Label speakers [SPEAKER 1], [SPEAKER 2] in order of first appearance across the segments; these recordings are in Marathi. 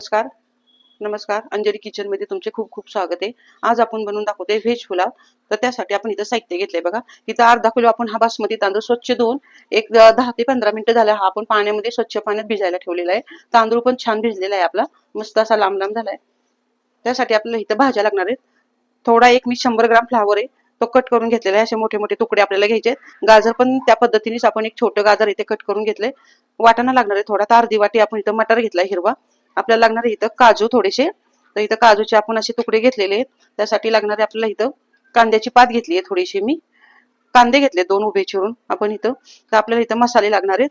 [SPEAKER 1] नमस्कार. नमस्कार. अंजली किचनमध्ये तुमचे खूप खूप स्वागत आहे. आज आपण बनवून दाखवतोय व्हेज पुलाव. तर त्यासाठी आपण इथं साहित्य घेतलंय बघा. इथं अर्धा किलो आपण हा बासमती तांदूळ स्वच्छ धुवून एक दहा ते पंधरा मिनिटं झाला. हा आपण पाण्यामध्ये स्वच्छ पाण्यात भिजायला ठेवलेला आहे. तांदूळ पण छान भिजलेला आहे आपला. मस्त असा लांब लांब झालाय. त्यासाठी आपल्याला इथं भाज्या लागणार आहेत. थोडा एक मी शंभर ग्राम फ्लावर आहे. तो कट करून घेतलेला आहे. असे मोठे मोठे तुकडे आपल्याला घ्यायचे गाजर पण त्या पद्धतीनेच आपण एक छोटं गाजर इथे कट करून घेतले वाटाणा लागणार आहे थोडा. तर अर्धी वाटी आपण इथं मटार घेतलाय हिरवा. आपल्याला लागणार आहे इथं काजू थोडेसे. तर इथं काजूचे आपण असे तुकडे घेतलेले आहेत. त्यासाठी लागणारे आपल्याला इथं कांद्याची पात घेतली आहे थोडीशी मी. कांदे घेतले दोन उभे चिरून आपण इथं. तर आपल्याला इथं मसाले लागणार आहेत.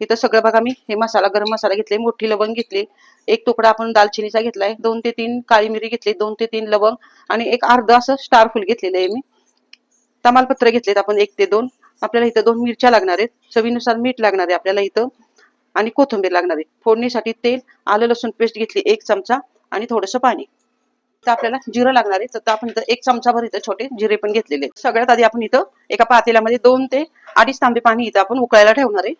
[SPEAKER 1] इथं सगळं बघा मी हे मसाला गरम मसाला घेतले मोठी लवंग घेतली. एक तुकडा आपण दालचिनीचा घेतलाय. दोन ते तीन काळी मिरी घेतली दोन ते तीन लवंग आणि एक अर्ध असं स्टार फुल घेतलेलं आहे मी. तमालपत्र घेतलेत आपण एक ते दोन. आपल्याला इथं दोन मिरच्या लागणार आहेत. चवीनुसार मीठ लागणार आहे आपल्याला इथं. आणि कोथिंबीर लागणार आहे. फोडणीसाठी तेल आलं लसूण पेस्ट घेतली एक चमचा आणि थोडंसं पाणी. तर आपल्याला जिरं लागणार आहे. तर आपण इथं एक चमचाभर इथं छोटे जिरे पण घेतलेले सगळ्यात आधी आपण इथं एका पातेल्यामध्ये दोन ते अडीच तांबे पाणी इथं आपण उकळायला ठेवणार आहे.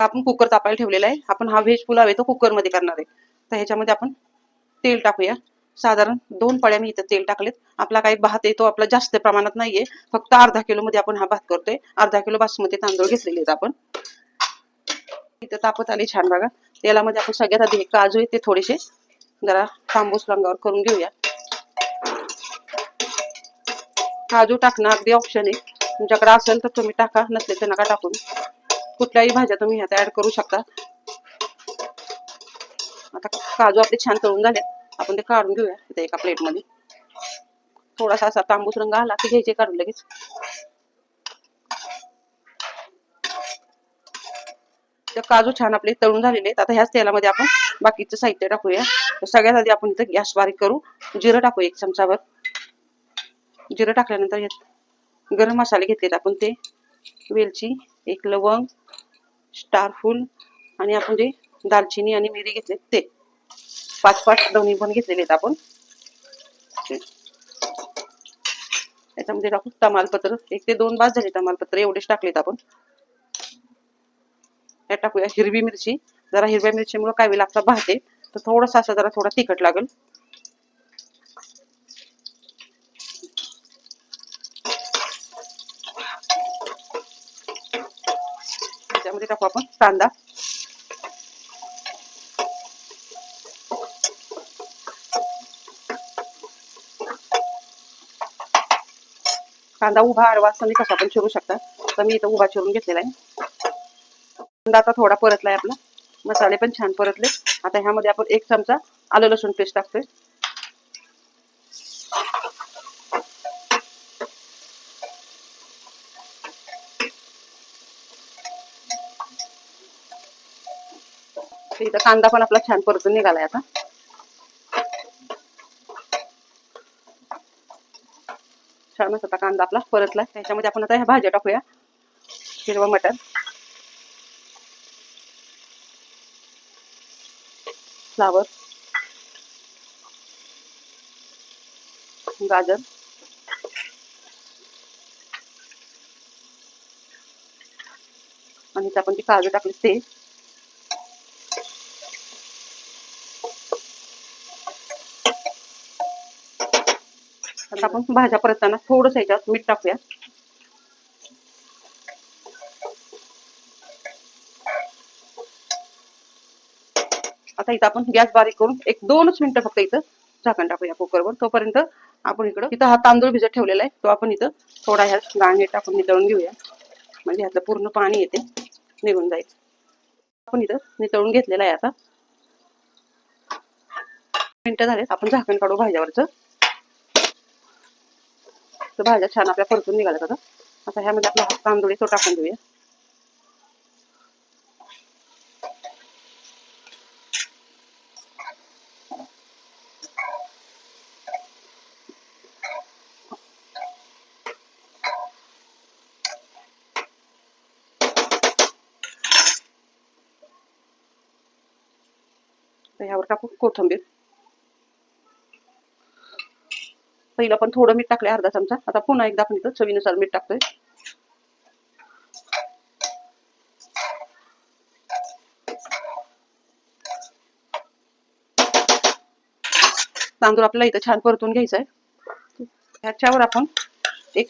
[SPEAKER 1] आपण कुकर तापायला ठेवलेला आहे. आपण हा व्हेज पुलाव आहे तो कुकरमध्ये करणार आहे. तर ह्याच्यामध्ये आपण तेल टाकूया. साधारण दोन पळ्या मी इथं तेल टाकलेत. आपला काही भात आहे तो आपला जास्त प्रमाणात नाहीये. फक्त अर्धा किलो मध्ये आपण हा भात करतोय. अर्धा किलो बासमती तांदूळ घेतलेले आहेत आपण. इथं तापत आले छान बघा. तेलामध्ये आपण सगळ्यात आधी काजू आहे ते थोडेसे. जरा तांबूस रंगावर करून घेऊया. काजू टाकणं अगदी ऑप्शन आहे. तुमच्याकडे असेल तर तुम्ही टाका नसले तर नका टाकून कुठल्याही भाज्या तुम्ही ह्यात ऍड करू शकता. आता काजू आपले छान तळून झाले. आपण ते काढून घेऊया. एका प्लेटमध्ये. थोडासा असा तांबूस रंग आला की घ्यायचे काढून लगेच. तर काजू छान आपले तळून झालेले आहेत. आता ह्याच तेलामध्ये आपण बाकीचं साहित्य टाकूया. सगळ्यात आधी आपण इथं गॅस बारीक करू. जिरं टाकू एक चमचावर जिरं टाकल्यानंतर यात गरम मसाले घेतलेत आपण ते. वेलची एक लवंग स्टार फूल आणि आपण जे दालचिनी आणि मिरी घेतलेत ते. पाच पाच दोन्ही पण घेतलेले आहेत आपण. याच्यामध्ये टाकू तमालपत्र. एक ते दोन बाज झाले तमालपत्र. एवढेच टाकलेत आपण. टाकूया. हिरवी मिरची. जरा हिरव्या मिरचीमुळे होईल आपला भात तर थोडासा असा जरा थोडा तिखट लागेल. त्याच्यामध्ये टाकू आपण कांदा. कांदा उभा आडवा असताना कसा पण चिरू शकता. तर मी इथं उभा चिरून घेतलेला आहे. कांदा आता थोडा परतलाय आपला. मसाले पण छान परतले. आता ह्यामध्ये आपण एक चमचा आलं लसूण पेस्ट टाकतोय. तर इथं कांदा पण आपला छान परतून निघालाय आता. छानच आता कांदा आपला परतलाय. त्याच्यामध्ये आपण आता ह्या भाज्या टाकूया. हिरवा मटर फ्लावर गाजर. आणि आपण जे काजू टाकले ते. आता आपण भाज्या परतताना थोडंसं याच्यात मीठ टाकूया. आता इथं आपण गॅस बारीक करून एक दोनच मिनिटं फक्त इथं झाकण टाकूया कुकरवर. तोपर्यंत आपण इकडं इथं हा तांदूळ भिजत ठेवलेला आहे. तो आपण इथं थोडा ह्या गाळणी टाकून नितळून घेऊया. म्हणजे ह्यातलं पूर्ण पाणी येते निघून जाईल. आपण इथं नितळून घेतलेला आहे आता. मिनटं झाले आपण झाकण काढू भाज्यावरचं. तर भाज्या छान आपल्या परतून निघाल्या आता. आता ह्यामध्ये आपला हा तांदूळ तो टाकून देऊया. ह्यावर टाकू? कोथिंबीर. पहिलं पण थोडं मीठ टाकलंय अर्धा चमचा. आता पुन्हा एकदा आपण इथं चवीनुसार मीठ टाकतोय. तांदूळ आपल्याला इथं छान परतून घ्यायचा आहे ह्याच्यावर आपण एक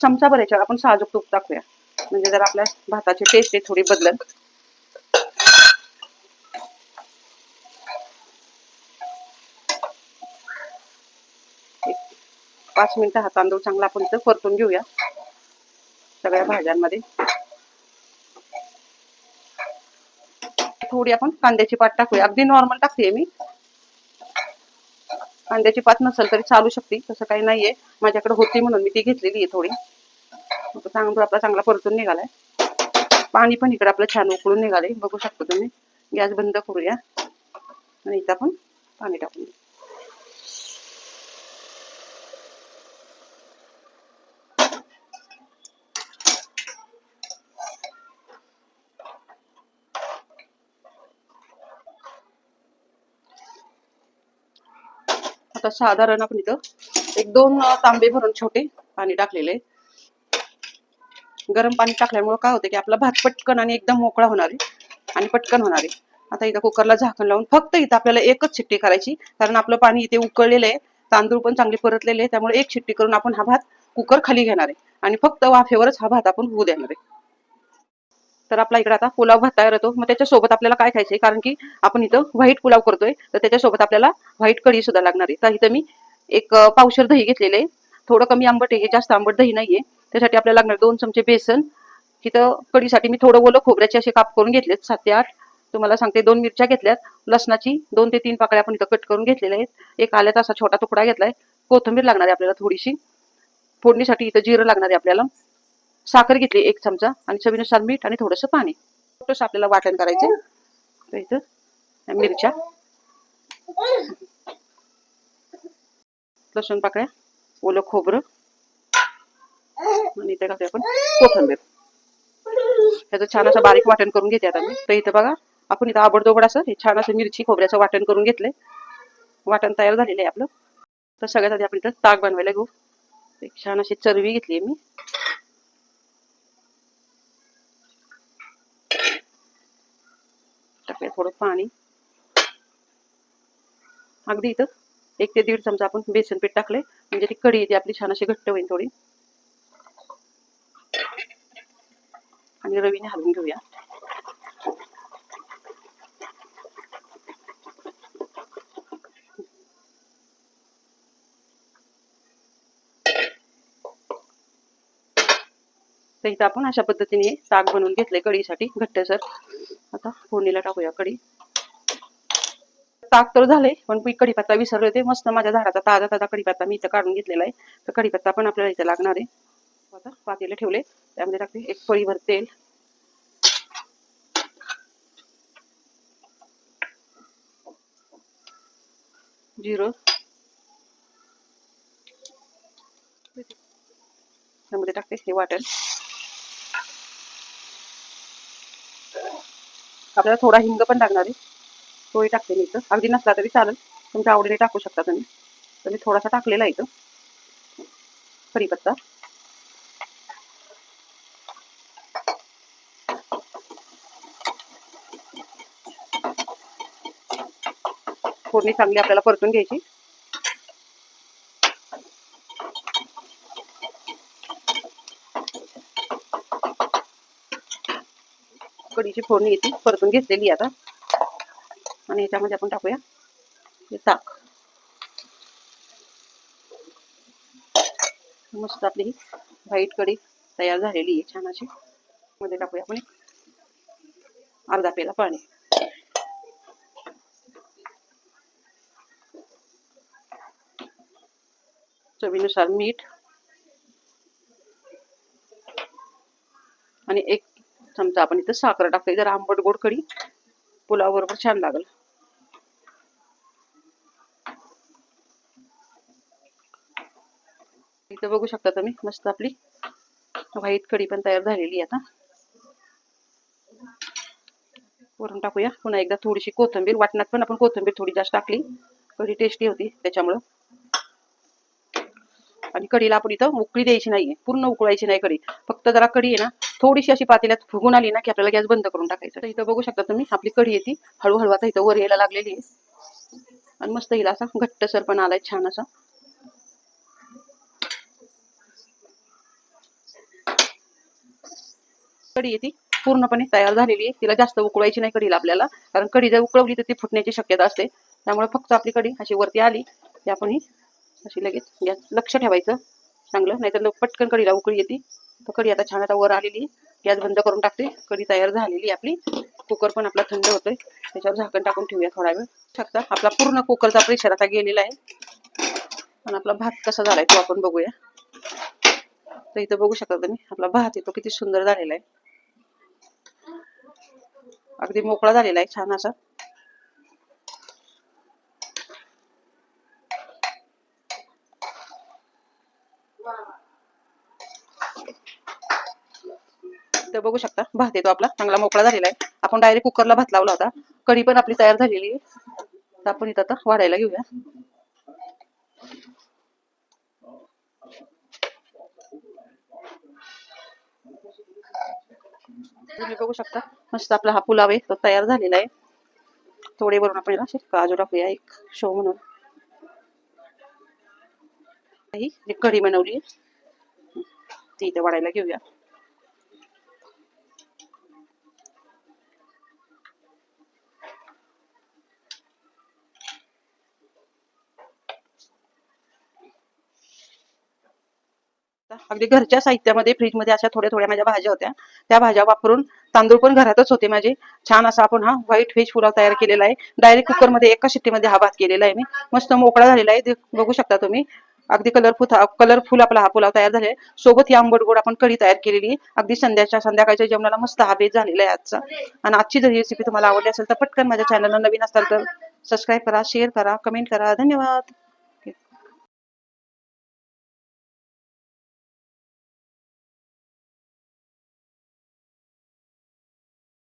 [SPEAKER 1] चमचा भर याच्यावर आपण साजूक तूप टाकूया. म्हणजे जर आपल्या भाताची टेस्ट आहे थोडी बदलत पाच मिनिटं हा तांदूळ चांगला आपण इथं परतून घेऊया. सगळ्या भाज्यांमध्ये. थोडी आपण कांद्याची पात टाकूया. अगदी नॉर्मल टाकते मी. कांद्याची पात नसेल तरी चालू शकते. तसं काही नाहीये. माझ्याकडे होती म्हणून मी ती घेतलेली आहे थोडी. तांदूळ आपला चांगला परतून निघालाय. पाणी पण इकडे आपलं छान उकळून निघाले बघू शकतो तुम्ही. गॅस बंद करूया. आणि इथं आपण पाणी टाकून आता साधारण आपण इथं एक दोन तांबे भरून छोटे पाणी टाकलेले. गरम पाणी टाकल्यामुळे काय होतं की आपला भात पटकन आणि एकदम मोकळा होणार आहे आणि पटकन होणार आहे. आता इथं कुकरला झाकण लावून फक्त इथं आपल्याला एकच शिट्टी करायची कारण आपलं पाणी इथे उकळलेलं आहे तांदूळ पण चांगले परतलेले आहे त्यामुळे एक शिट्टी करून आपण हा भात कुकर खाली घेणार आहे. आणि फक्त वाफेवरच हा भात आपण होऊ देणार आहे. तर आपला इकडे आता पुलाव भात तयार होतो. मग त्याच्यासोबत आपल्याला काय खायचंय? कारण की आपण इथं व्हाईट पुलाव करतोय तर त्याच्यासोबत आपल्याला व्हाईट कढी सुद्धा लागणार आहे. तर इथं मी एक पावशर दही घेतलेले आहे. थोडं कमी आंबट आहे जास्त आंबट दही नाहीये. त्यासाठी आपल्याला लागणार दोन चमचे बेसन. तिथं कढीसाठी मी थोडं ओलं खोबऱ्याचे असे काप करून घेतलेत सात ते आठ. तुम्हाला सांगते दोन मिरच्या घेतल्यात. लसणाची दोन ते तीन पाकळ्या आपण इथं कट करून घेतलेल्या आहेत. एक आल्याचा असा छोटा तुकडा घेतलाय. कोथिंबीर लागणार आहे आपल्याला थोडीशी. फोडणीसाठी इथं जिरं लागणार आहे आपल्याला. साखर घेतली एक चमचा आणि चवीनुसार मीठ आणि थोडंसं पाणी. थोडंसं आपल्याला वाटण करायचं तर इथं मिरच्या. लसूण पाकळ्या ओलं खोबरं. आणि इथे घालते आपण कोथंबीर. ह्याचं छान असं बारीक वाटण करून घेते आता मी. तर इथं बघा आपण इथं आबडदोबड असं हे छान असं मिरची खोबऱ्याचं वाटण करून घेतलंय. वाटण तयार झालेलं आहे आपलं. तर सगळ्यात आधी आपण इथं ताक बनवायला घेऊ. एक छान अशी चरवी घेतली मी. टाकूया थोडं पाणी. अगदी इथं. एक ते दीड चमचा आपण बेसन पीठ टाकले म्हणजे ती कढी ती आपली छान अशी घट्ट होईल थोडी. आणि रवीने हलवून घेऊया. तर इथं आपण अशा पद्धतीने ताक बनवून घेतलंय कढीसाठी घट्टसर. आता फोडणीला टाकूया कढी. ताक तर झाले पण मी कढीपत्ता विसरले होते मस्त माझ्या झाडाचा ताजा ताजा कढीपत्ता मी इथं काढून घेतलेला आहे. तर कढीपत्ता पण आपल्याला इथं लागणार आहे. आता पातेला ठेवले त्यामध्ये टाकते एक पळीभर तेल. जिरं. त्यामध्ये टाकते हे वाटेल आपल्याला थोडा हिंग पण लागणार आहे. तोही टाकते मी इथं. अगदी नसला तरी चालेल. तुमच्या आवडीने टाकू शकता तुम्ही. तर मी थोडासा टाकलेला इथं. कढीपत्ता. फोडणी चांगली आपल्याला परतून घ्यायची. कढीची फोडणी येते परतून घेतलेली आता. आणि याच्यामध्ये आपण टाकूया ताक. मस्त आपली ही व्हाईट कढी तयार झालेली आहे छान अशी. मध्ये टाकूया आपण अर्धा पेला पाणी. चवीनुसार मीठ. आणि एक चमचा आपण इथं साखर टाकतोय. जर आंबट गोड कढी पुलाव बरोबर छान लागल. इथं बघू शकता तुम्ही मस्त आपली व्हाईट कढी पण तयार झालेली आता. वरून टाकूया. पुन्हा एकदा थोडीशी कोथिंबीर वाटणात पण आपण कोथिंबीर थोडी जास्त टाकली. कढी टेस्टी होती त्याच्यामुळं. आणि कढीला आपण इथं उकळी द्यायची नाहीये पूर्ण उकळायची नाही कढी. फक्त जरा कढी आहे ना थोडीशी अशी पातेल्यात फुगून आली ना की आपल्याला गॅस बंद करून टाकायचं. तर इथं बघू शकता तुम्ही आपली कढी येते हळूहळू आता इथं वर यायला लागलेली आहे. आणि मस्त हिला असा. घट्टसर पण आलाय छान असा. कढी येते पूर्णपणे तयार झालेली आहे. तिला जास्त उकळायची नाही कढीला आपल्याला. कारण कढी जर उकळवली तर ती फुटण्याची शक्यता असते. त्यामुळे फक्त आपली कढी अशी वरती आली की आपण ही अशी लगेच गॅस लक्ष ठेवायचं. चांगलं. नाहीतर पटकन कढीला उकळी येते. तर कढी आता छान आता वर आलेली गॅस बंद करून टाकते. कढी तयार झालेली आहे आपली. कुकर पण आपला थंड होतोय. त्याच्यावर झाकण टाकून ठेवूया थोडा वेळ. शकता आपला पूर्ण कुकरचा प्रेशर आता गेलेला आहे. आणि आपला भात कसा झालाय तो आपण बघूया. तर इथं बघू शकता तुम्ही आपला भात आहे तो किती सुंदर झालेला आहे. अगदी मोकळा झालेला आहे छान असा. तर बघू शकता. भात येतो आपला. चांगला मोकळा झालेला आहे. आपण डायरेक्ट कुकरला भात लावला होता. कढी पण आपली तयार झालेली आहे. तर आपण इथं आता वाढायला घेऊया. तुम्ही बघू शकता. मस्त आपला हा पुलाव आहे. तो तयार झालेला आहे. थोडे वरून आपण याला असे काजू टाकूया एक शो म्हणून. ही कढी बनवली ती इथे वाढायला घेऊया. अगदी घरच्या साहित्यामध्ये फ्रीजमध्ये अशा थोड्या थोड्या माझ्या भाज्या होत्या. त्या भाज्या वापरून तांदूळ पण घरातच होते माझे. छान असा आपण हा व्हाईट व्हेज पुलाव तयार केलेला आहे. डायरेक्ट कुकरमध्ये एका शिट्टीमध्ये हा भात केलेला आहे मी. मस्त मोकळा झालेला आहे. बघू शकता तुम्ही. अगदी कलरफुल कलरफुल आपला हा पुलाव तयार झालाय. सोबत ही आंबट गोड आपण कढी तयार केलेली आहे. अगदी संध्याच्या संध्याकाळच्या जेवणाला मस्त हा बेत झालेला आहे आजचा. आणि आजची जर रेसिपी तुम्हाला आवडली असेल तर पटकन माझ्या चॅनलला नवीन असाल तर सबस्क्राईब करा शेअर करा कमेंट करा. धन्यवाद.